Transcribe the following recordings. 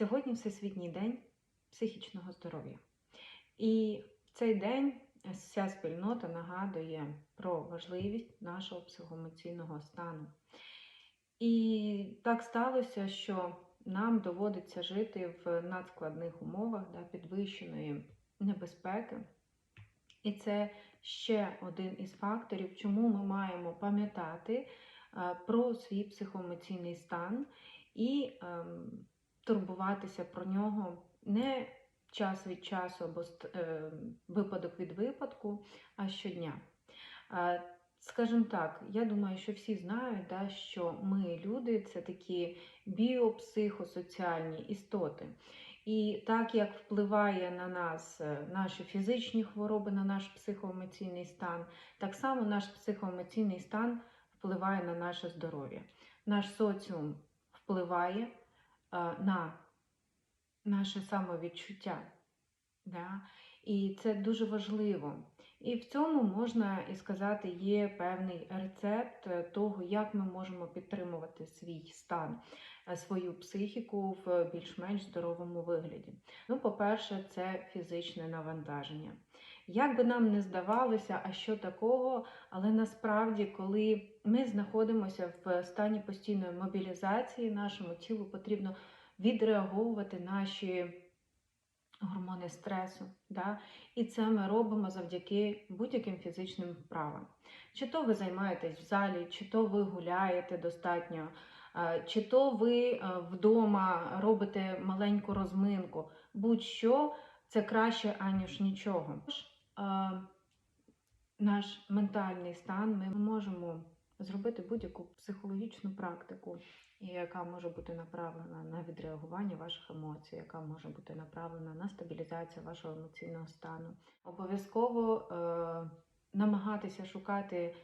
Сьогодні Всесвітній день психічного здоров'я. І в цей день вся спільнота нагадує про важливість нашого психоемоційного стану. І так сталося, що нам доводиться жити в надскладних умовах да, підвищеної небезпеки. І це ще один із факторів, чому ми маємо пам'ятати е, про свій психоемоційний стан і ем, турбуватися про нього не час від часу або е, випадок від випадку, а щодня. Скажімо так, я думаю, що всі знають, да, що ми, люди, це такі біопсихосоціальні істоти. І так як впливає на нас е, наші фізичні хвороби, на наш психоемоційний стан, так само наш психоемоційний стан впливає на наше здоров'я. Наш соціум впливає на наше самовідчуття. Да? І це дуже важливо. І в цьому можна і сказати, є певний рецепт е, того, як ми можемо підтримувати свій стан, е, свою психіку в більш-менш здоровому вигляді. Ну, по-перше, це фізичне навантаження. Як би нам не здавалося, а що такого, але насправді, коли ми знаходимося в стані постійної мобілізації, нашому тілу потрібно відреаговувати наші гормони стресу. Да? І це ми робимо завдяки будь-яким фізичним вправам. Чи то ви займаєтесь в залі, чи то ви гуляєте достатньо, е, чи то ви е, вдома робите маленьку розминку. Будь-що це краще, аніж нічого. Наш ментальний стан ми можемо зробити будь-яку психологічну практику, яка може бути направлена на відреагування ваших емоцій, яка може бути направлена на стабілізацію вашого емоційного стану. Обов'язково е, намагатися шукати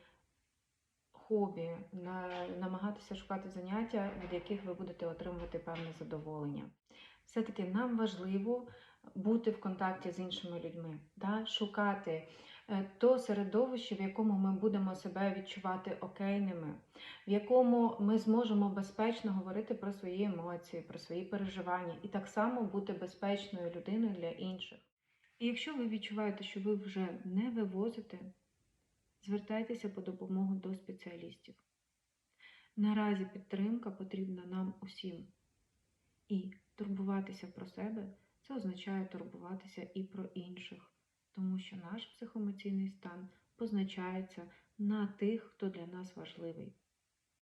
хобі, на, намагатися шукати заняття, від яких ви будете отримувати певне задоволення. Все-таки нам важливо бути в контакті з іншими людьми, да? шукати е, то середовище, в якому ми будемо себе відчувати окейними, в якому ми зможемо безпечно говорити про свої емоції, про свої переживання, і так само бути безпечною людиною для інших. І якщо ви відчуваєте, що ви вже не вивозите, звертайтеся по допомогу до спеціалістів. Наразі підтримка потрібна нам усім. І турбуватися про себе це означає турбуватися і про інших, тому що наш психоемоційний стан позначається на тих, хто для нас важливий.